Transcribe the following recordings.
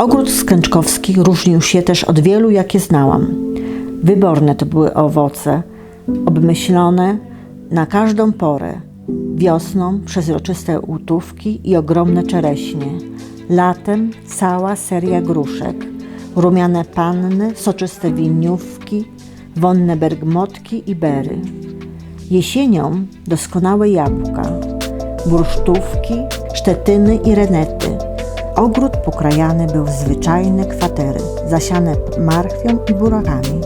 Ogród skęczkowski różnił się też od wielu, jakie znałam. Wyborne to były owoce, obmyślone na każdą porę. Wiosną przezroczyste łutówki i ogromne czereśnie. Latem cała seria gruszek, rumiane panny, soczyste winiówki, wonne bergmotki i bery. Jesienią doskonałe jabłka, bursztówki, sztetyny i renety. Ogród pokrajany był w zwyczajne kwatery, zasiane marchwią i burakami,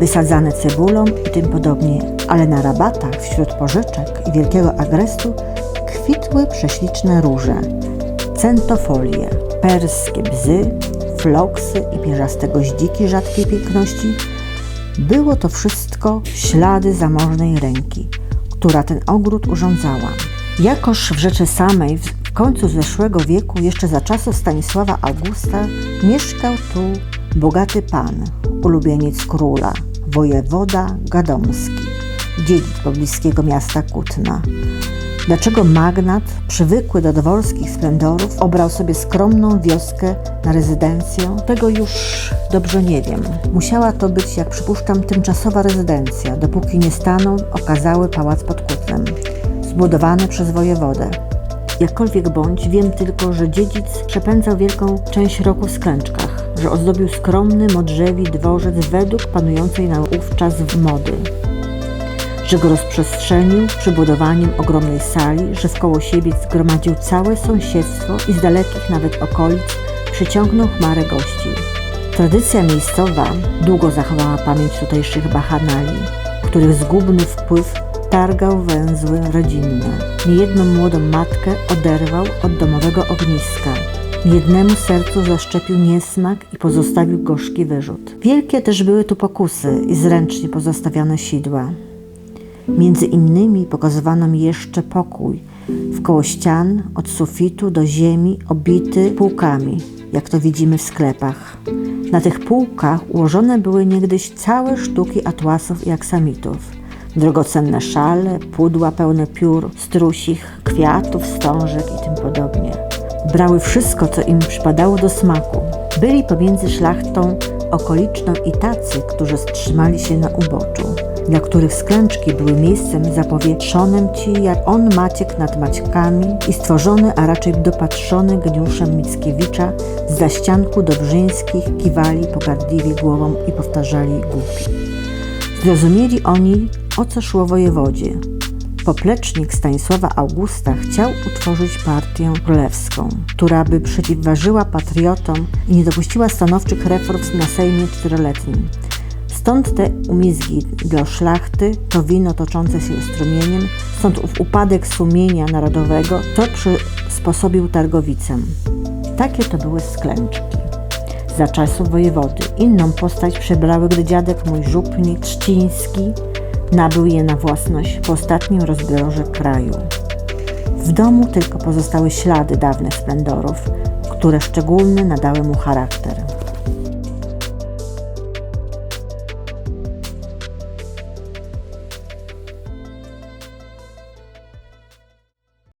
wysadzane cebulą i tym podobnie, ale na rabatach wśród pożyczek i wielkiego agrestu kwitły prześliczne róże, centofolie, perskie bzy, floksy i pierzaste goździki rzadkiej piękności. Było to wszystko ślady zamożnej ręki, która ten ogród urządzała. Jakoż w rzeczy samej końcu zeszłego wieku, jeszcze za czasów Stanisława Augusta, mieszkał tu bogaty pan, ulubieniec króla, wojewoda Gadomski, dziedzic pobliskiego miasta Kutna. Dlaczego magnat, przywykły do dworskich splendorów, obrał sobie skromną wioskę na rezydencję? Tego już dobrze nie wiem. Musiała to być, jak przypuszczam, tymczasowa rezydencja, dopóki nie stanął okazały pałac pod Kutnem, zbudowany przez wojewodę. Jakkolwiek bądź, wiem tylko, że dziedzic przepędzał wielką część roku w sklęczkach, że ozdobił skromny, modrzewi dworzec według panującej naówczas mody że go rozprzestrzenił przybudowaniem ogromnej sali, że wkoło siebie zgromadził całe sąsiedztwo i z dalekich nawet okolic przyciągnął chmarę gości. Tradycja miejscowa długo zachowała pamięć tutejszych bachanali, których zgubny wpływ targał węzły rodzinne. Niejedną młodą matkę oderwał od domowego ogniska. Jednemu sercu zaszczepił niesmak i pozostawił gorzki wyrzut. Wielkie też były tu pokusy i zręcznie pozostawione sidła. Między innymi pokazywano mi jeszcze pokój wkoło ścian, od sufitu do ziemi, obity półkami, jak to widzimy w sklepach. Na tych półkach ułożone były niegdyś całe sztuki atłasów i aksamitów. Drogocenne szale, pudła pełne piór, strusich, kwiatów, wstążek i tym podobnie. Brały wszystko, co im przypadało do smaku. Byli pomiędzy szlachtą okoliczną i tacy, którzy wstrzymali się na uboczu dla których sklęczki były miejscem zapowietrzonym ci jak on Maciek nad Maćkami i stworzony, a raczej dopatrzony geniuszem Mickiewicza z zaścianku dobrzyńskich kiwali pogardliwie głową i powtarzali głupi. Zrozumieli oni, o co szło wojewodzie. Poplecznik Stanisława Augusta chciał utworzyć partię królewską, która by przeciwważyła patriotom i nie dopuściła stanowczych reform na Sejmie Czteroletnim. Stąd te umizgi dla szlachty, to wino toczące się strumieniem, stąd ów upadek sumienia narodowego, co przysposobił targowicem. Takie to były sklęczki. Za czasów wojewody inną postać przebrały, gdy dziadek mój żupnik Trzciński nabył je na własność po ostatnim rozbiorze kraju. W domu tylko pozostały ślady dawnych splendorów, które szczególny nadały mu charakter.